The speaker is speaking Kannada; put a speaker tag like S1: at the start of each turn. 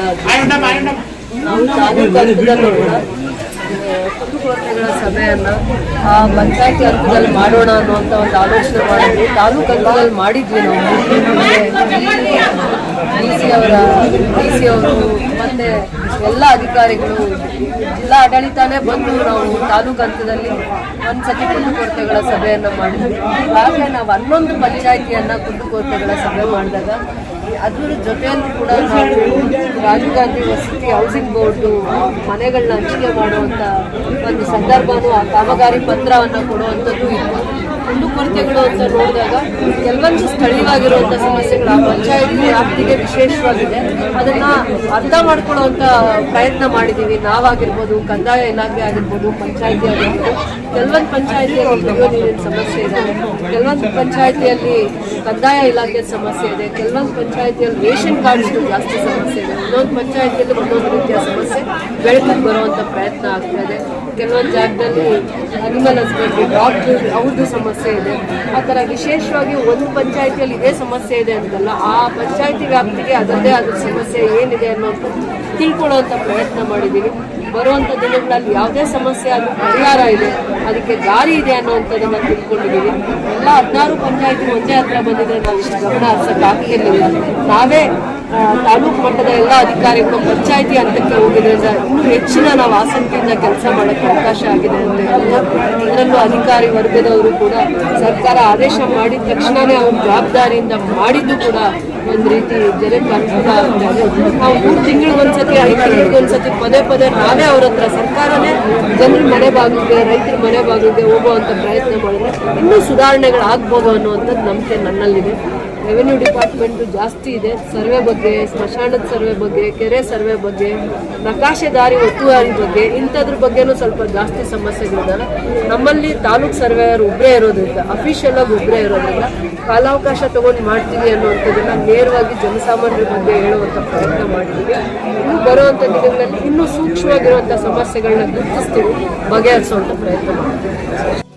S1: ಕುಂದುಕೊರತೆಗಳ ನಾವು ತಾಲೂಕು ಹಂತದಲ್ಲೂ ಕೂಡ ಸಭೆಯನ್ನ ಆ ಪಂಚಾಯತಿ ಹಂತದಲ್ಲಿ ಮಾಡೋಣ ಅನ್ನುವಂಥ ಒಂದು ಆಲೋಚನೆ ಮಾಡಿದ್ವಿ. ತಾಲೂಕು ಹಂತದಲ್ಲಿ ಮಾಡಿದ್ವಿ ನಾವು. ಡಿ ಸಿ ಅವರ, ಡಿ ಸಿ ಅವರು ಮತ್ತೆ ಎಲ್ಲ ಅಧಿಕಾರಿಗಳು ಜಿಲ್ಲಾ ಆಡಳಿತನೇ ಬಂದು ನಾವು ತಾಲೂಕು ಹಂತದಲ್ಲಿ ಒಂದ್ಸತಿ ಕುಂದುಕೊರತೆಗಳ ಸಭೆಯನ್ನು ಮಾಡಿದ್ವಿ. ಹಾಗೆ ನಾವು ಹನ್ನೊಂದು ಪಂಚಾಯಿತಿಯನ್ನ ಕುಂದುಕೊರತೆಗಳ ಸಭೆ ಮಾಡಿದಾಗ ಅದ್ರ ಜೊತೆಯಲ್ಲಿ ಕೂಡ ನಾವು ರಾಜೀವ್ ಗಾಂಧಿ ವಸತಿ ಹೌಸಿಂಗ್ ಬೋರ್ಡು ಮನೆಗಳನ್ನ ಹಂಚಿಕೆ ಮಾಡುವಂತ ಒಂದು ಸಂದರ್ಭನೂ ಆ ಕಾಮಗಾರಿ ಪತ್ರವನ್ನು ಕೊಡುವಂಥದ್ದು ಇತ್ತು. ಕುಂದುಕೊರತೆಗಳು ಅಂತ ನೋಡಿದಾಗ ಕೆಲವೊಂದು ಸ್ಥಳೀಯವಾಗಿರುವಂಥ ಸಮಸ್ಯೆಗಳು ಆ ಪಂಚಾಯತ್ ವ್ಯಾಪ್ತಿಗೆ ವಿಶೇಷವಾಗಿದೆ. ಅದನ್ನ ಅರ್ಥ ಮಾಡ್ಕೊಳ್ಳೋವಂಥ ಪ್ರಯತ್ನ ಮಾಡಿದ್ದೀವಿ ನಾವಾಗಿರ್ಬೋದು, ಕಂದಾಯ ಇಲಾಖೆ ಆಗಿರ್ಬೋದು, ಪಂಚಾಯತಿ ಆಗಿರ್ಬೋದು. ಕೆಲವೊಂದು ಪಂಚಾಯತಿಯಲ್ಲಿ ಸಮಸ್ಯೆ ಇದೆ. ಕೆಲವೊಂದು ಪಂಚಾಯತಿಯಲ್ಲಿ ಕಂದಾಯ ಇಲಾಖೆ ಸಮಸ್ಯೆ ಇದೆ. ಕೆಲವೊಂದು ಪಂಚಾಯತಿಯಲ್ಲಿ ರೇಷನ್ ಕಾರ್ಡ್ಸ್ ಜಾಸ್ತಿ ಸಮಸ್ಯೆ ಇದೆ. ಒಂದೊಂದು ಪಂಚಾಯತಿಯಲ್ಲಿ ಒಂದೊಂದು ರೀತಿಯ ಸಮಸ್ಯೆ ಬೆಳಕಿಗೆ ಬರುವಂಥ ಪ್ರಯತ್ನ ಆಗ್ತಾ ಇದೆ. ಕೆಲವೊಂದು ಜಾಗದಲ್ಲಿ ಅನಿಮಲ್ ಹಸ್ಬೆಂಡ್ರಿ ಡಾಕ್ಟರ್ ಅವ್ರದ್ದು ಸಮಸ್ಯೆ ಇದೆ. ಆ ಥರ ವಿಶೇಷವಾಗಿ ಒಂದು ಪಂಚಾಯತಿಯಲ್ಲಿ ಇದೇ ಸಮಸ್ಯೆ ಇದೆ ಅಂತಲ್ಲ, ಆ ಪಂಚಾಯಿತಿ ವ್ಯಾಪ್ತಿಗೆ ಅದರದೇ ಆದ ಸಮಸ್ಯೆ ಏನಿದೆ ಅನ್ನೋದು ತಿಳ್ಕೊಳ್ಳುವಂಥ ಪ್ರಯತ್ನ ಮಾಡಿದ್ದೀವಿ ಬರುವಂಥ ದಿನಗಳಲ್ಲಿ ಯಾವುದೇ ಸಮಸ್ಯೆ ಅದು ಪರಿಹಾರ ಇದೆ. ಅದಕ್ಕೆ ದಾರಿ ಇದೆ ಅನ್ನುವಂಥದ್ದನ್ನ ತಿಳ್ಕೊಂಡಿದ್ದೀವಿ. ಎಲ್ಲ ಹದಿನಾರು ಪಂಚಾಯತಿ ಒಂದೇ ಹತ್ರ ಬಂದಿದೆ. ನಾವು ಇಷ್ಟು ಗಮನ ಹರಿಸಕ್ಕೆ ಆಗ್ತಿರ್ಲಿಲ್ಲ ನಾವೇ ತಾಲೂಕು ಮಟ್ಟದ ಎಲ್ಲ ಅಧಿಕಾರಿಗಳು ಪಂಚಾಯಿತಿ ಹಂತಕ್ಕೆ ಹೋಗಿದ್ರಿಂದ ಇನ್ನೂ ಹೆಚ್ಚಿನ ನಾವು ಆಸಕ್ತಿಯಿಂದ ಕೆಲಸ ಮಾಡೋಕ್ಕೆ ಅವಕಾಶ ಆಗಿದೆ ಅಂತ ಅದರಲ್ಲೂ ಅಧಿಕಾರಿ ವರ್ಗದವರು ಕೂಡ ಸರ್ಕಾರ ಆದೇಶ ಮಾಡಿದ ತಕ್ಷಣವೇ ಅವ್ರ ಜವಾಬ್ದಾರಿಯಿಂದ ಮಾಡಿದ್ದು ಕೂಡ ಒಂದು ರೀತಿ ಜನಕ್ಕೆ ಅನುಕೂಲ ಆಗ್ತಾ ಇದೆ. ನಾವು ಮೂರು ತಿಂಗಳಿಗೊಂದ್ಸತಿ, ಐದು ತಿಂಗಳಿಗೊಂದ್ಸತಿ ಪದೇ ಪದೇ ನಾವೇ ಅವ್ರ ಹತ್ರ ಸರ್ಕಾರನೇ ಜನರ ಮನೆ ಬಾಗಿಲಿಗೆ ರೈತರ ಮನೆ ಬಾಗಿಲಿಗೆ ಹೋಗುವಂತ ಪ್ರಯತ್ನ ಮಾಡಿದ್ರೆ ಇನ್ನೂ ಸುಧಾರಣೆಗಳಾಗ್ಬೋದು ಅನ್ನುವಂಥದ್ದು ನಂಬಿಕೆ ನನ್ನಲ್ಲಿದೆ. ರೆವೆನ್ಯೂ ಡಿಪಾರ್ಟ್ಮೆಂಟು ಜಾಸ್ತಿ ಇದೆ. ಸರ್ವೆ ಬಗ್ಗೆ, ಸ್ಮಶಾನದ ಸರ್ವೆ ಬಗ್ಗೆ, ಕೆರೆ ಸರ್ವೆ ಬಗ್ಗೆ, ನಕಾಶೆದಾರಿ ಒತ್ತುವಾರಿ ಬಗ್ಗೆ, ಇಂಥದ್ರ ಬಗ್ಗೆನೂ ಸ್ವಲ್ಪ ಜಾಸ್ತಿ ಸಮಸ್ಯೆಗಳಿದ್ದಾವೆ ನಮ್ಮಲ್ಲಿ ತಾಲೂಕ್ ಸರ್ವೇಯರ್ ಒಬ್ಬರೇ ಇರೋದ್ರಿಂದ ಅಫಿಷಿಯಲ್ ಆಗಿ ಒಬ್ಬರೇ ಇರೋದ್ರಿಂದ ಕಾಲಾವಕಾಶ ತಗೊಂಡು ಮಾಡ್ತೀವಿ ಅನ್ನುವಂಥದ್ದನ್ನು ನೇರವಾಗಿ ಜನಸಾಮಾನ್ಯರ ಬಗ್ಗೆ ಹೇಳುವಂಥ ಪ್ರಯತ್ನ ಮಾಡ್ತೀವಿ ಇನ್ನು ಬರುವಂಥ ದಿನಗಳಲ್ಲಿ ಇನ್ನೂ ಸೂಕ್ಷ್ಮವಾಗಿರುವಂಥ ಸಮಸ್ಯೆಗಳನ್ನ ಗುರುತಿಸ್ತೀವಿ, ಬಗೆಹರಿಸುವಂಥ ಪ್ರಯತ್ನ ಮಾಡ್ತೀವಿ.